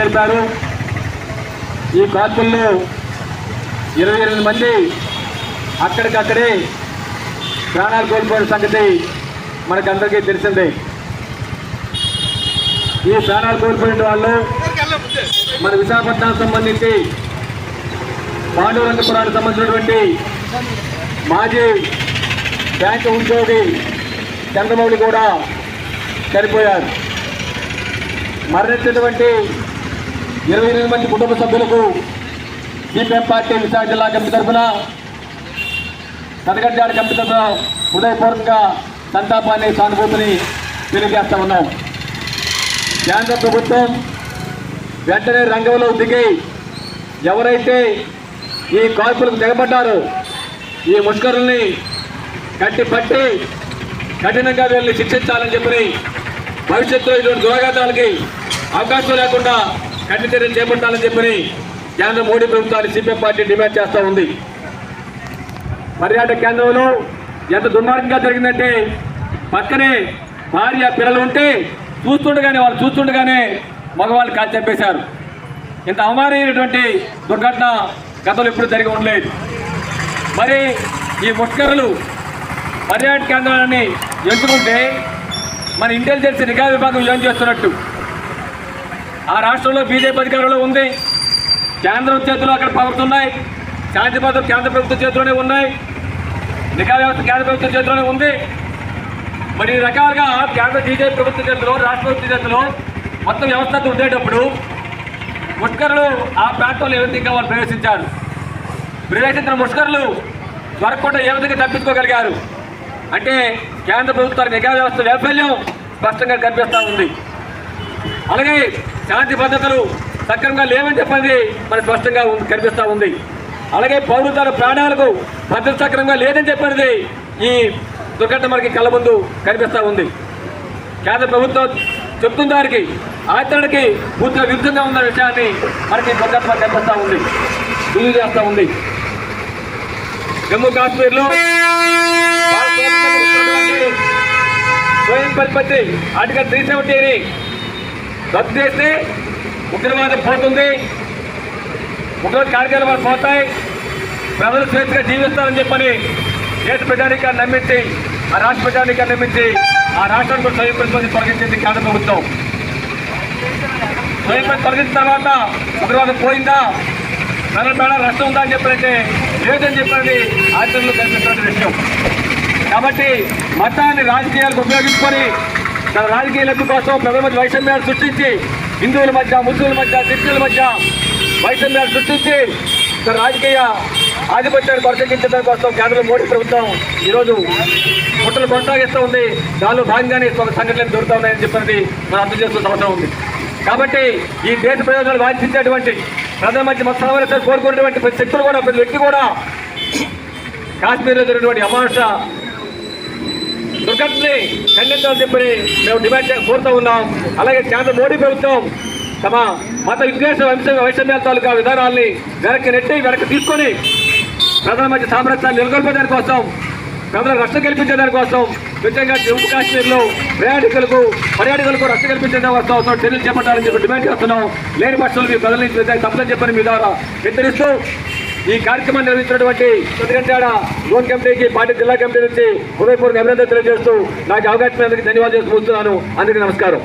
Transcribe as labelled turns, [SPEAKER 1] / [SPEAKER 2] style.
[SPEAKER 1] జరిపారు ఈ కాల్పుల్లో ఇరవై ఎనిమిది మంది అక్కడికక్కడే ప్రాణాలు కోల్పోయిన సంగతి మనకందరికీ తెలిసిందే. ఈ ప్రాణాలు కోల్పోయిన వాళ్ళు మన విశాఖపట్నం సంబంధించి పాండురంగపురానికి సంబంధించినటువంటి మాజీ బ్యాంకు ఉద్యోగి చంద్రమౌళి కూడా చనిపోయారు. మరణించినటువంటి ఇరవై ఎనిమిది మంది కుటుంబ సభ్యులకు సిపిఎం పార్టీ విశాఖ జిల్లా కమిటీ తరఫున కనగడ్డాడి కమిటీ తరఫున హృదయపూర్వక సంతాపాన్ని సానుభూతిని తెలియజేస్తా ఉన్నాం. కేంద్ర ప్రభుత్వం వెంటనే రంగంలో దిగి ఎవరైతే ఈ కాల్పులకు దిగబడ్డారో ఈ ముష్కరుల్ని కట్టి పట్టి కఠినంగా వీళ్ళని శిక్షించాలని చెప్పి భవిష్యత్తులో ఇటువంటి దురాఘాతాలకి అవకాశం లేకుండా కఠిన చర్యలు చేపట్టాలని చెప్పి కేంద్ర మోడీ ప్రభుత్వాన్ని సిపిఎం పార్టీ డిమాండ్ చేస్తూ ఉంది. పర్యాటక కేంద్రంలో ఎంత దుర్మార్గంగా జరిగిందంటే పక్కనే భార్య పిల్లలు ఉంటే చూస్తుండగానే వాళ్ళు చూస్తుండగానే మగవాళ్ళు కాల్చి చంపేశారు. ఇంత అవమానమైనటువంటి దుర్ఘటన గతంలో ఎప్పుడు జరిగి ఉండలేదు. మరి ఈ ముష్కరులు పర్యాటక కేంద్రాలని ఎంచుకుంటే మన ఇంటెలిజెన్స్ నిఘా విభాగం ఏం చేస్తున్నట్టు? ఆ రాష్ట్రంలో బీజేపీ అధికారంలో ఉంది. కేంద్రం చేతిలో అక్కడ పవర్స్ ఉన్నాయి. శాంతి భద్రత కేంద్ర ప్రభుత్వం చేతిలోనే ఉన్నాయి. నిఘా వ్యవస్థ కేంద్ర ప్రభుత్వం చేతిలోనే ఉంది. మరి ఈ రకాలుగా కేంద్ర బీజేపీ ప్రభుత్వ చేతిలో రాష్ట్ర ప్రభుత్వ చేతిలో మొత్తం వ్యవస్థ ఉండేటప్పుడు ముష్కరులు ఆ ప్రాంతంలో ఏ విధంగా వాళ్ళు ప్రవేశించారు? ప్రవేశించిన ముష్కరులు దొరకకుండా ఏ విధంగా తప్పించుకోగలిగారు? అంటే కేంద్ర ప్రభుత్వ నిఘా వ్యవస్థ వైఫల్యం స్పష్టంగా కనిపిస్తూ ఉంది. అలాగే శాంతి భద్రతలు సక్రమంగా లేవని చెప్పేది మనకు స్పష్టంగా ఉంది- కనిపిస్తూ ఉంది. అలాగే పౌరుల ప్రాణాలకు భద్రత సక్రమంగా లేదని చెప్పేది ఈ దుర్ఘటన మనకి కళ్ళ ముందు కనిపిస్తూ ఉంది. కేంద్ర ప్రభుత్వం చెప్తున్న దానికి ఆచరణకి పూర్తిగా విరుద్ధంగా ఉన్న విషయాన్ని మనకి ఈ దుర్ఘటన కనిపిస్తూ ఉంది రుజువు చేస్తూ ఉంది. జమ్మూ కాశ్మీర్లో స్వయం పరిపత్తి ఆర్టికల్ త్రీ సెవెంటీని రద్దు చేస్తే ఉగ్రవాదం పోతుంది. ఉగ్రవాద కార్యక్రమాలు పోతాయి. ప్రజలు స్వేచ్ఛగా జీవిస్తారని చెప్పని దేశ ప్రజానికాన్ని నమ్మించి ఆ రాష్ట్ర ప్రజానికాన్ని నమ్మించి ఆ రాష్ట్రానికి కూడా స్వయం ప్రతిపత్తి తొలగించింది కేంద్ర ప్రభుత్వం. స్వయం ప్రతి తొలగించిన తర్వాత ఉగ్రవాదం పోయిందా? ప్రజల మేడ నష్టం ఉందా అని చెప్పారంటే లేదని చెప్పండి ఆచరణలో కనిపిస్తున్న విషయం. కాబట్టి మతాన్ని రాజకీయాలకు ఉపయోగించుకొని తన రాజకీయ లబ్ధి కోసం ప్రజల మధ్య వైషమ్యాలు సృష్టించి హిందువుల మధ్య ముస్లింల మధ్య క్రిస్టియన్ల మధ్య వైషమ్యాలు సృష్టించి తన రాజకీయ ఆధిపత్యాన్ని కొనసాగించడం కోసం కేంద్ర మోడీ ప్రభుత్వం ఈరోజు పుట్టలు కొనసాగిస్తూ ఉంది. దానిలో భాగంగానే ఒక సంఘటనలు దొరుకుతా ఉన్నాయని చెప్పినది మనం అర్థం చేస్తున్న అవసరం ఉంది. కాబట్టి ఈ దేశ ప్రయోజనాలు వాంఛించేటువంటి ప్రధానమంత్రి మధ్య మొత్తం సమావేశాలు కోరుకునేటువంటి ప్రతి శక్తులు కూడా ప్రతి వ్యక్తి కూడా కాశ్మీర్లో జరిగినటువంటి అమానుష దుర్ఘటనని ఖండించాలని చెప్పి మేము డిమాండ్ కోరుతూ ఉన్నాం. అలాగే కేంద్ర మోడీ ప్రభుత్వం తమ మత విద్వేష వంశ వైషమ్యాల తాలూకా విధానాల్ని వెనక్కి నెట్టి వెనక్కి తీసుకొని ప్రజల మధ్య సామరస్యాన్ని నెలకొల్పేదాని కోసం ప్రజల రక్షణ కల్పించేదాని కోసం ముఖ్యంగా జమ్మూ కాశ్మీర్లో ప్రయాణికులకు పర్యాటకులకు రక్షణ కల్పించడం కోసం చర్యలు చేపట్టాలని చెప్పి డిమాండ్ చేస్తున్నాం. లేని పక్షులు మీ ప్రజల నుంచి తప్పని చెప్పని మీ ద్వారా హెచ్చరిస్తూ ఈ కార్యక్రమాన్ని నిర్వహించినటువంటి చంద్రగంటాడ జోన్ కమిటీకి పార్టీ జిల్లా కమిటీ నుంచి హృదయపూర్వక అభినందన తెలియజేస్తూ నాకు అవకాశం ధన్యవాదాలు చేస్తూ అందుకే నమస్కారం.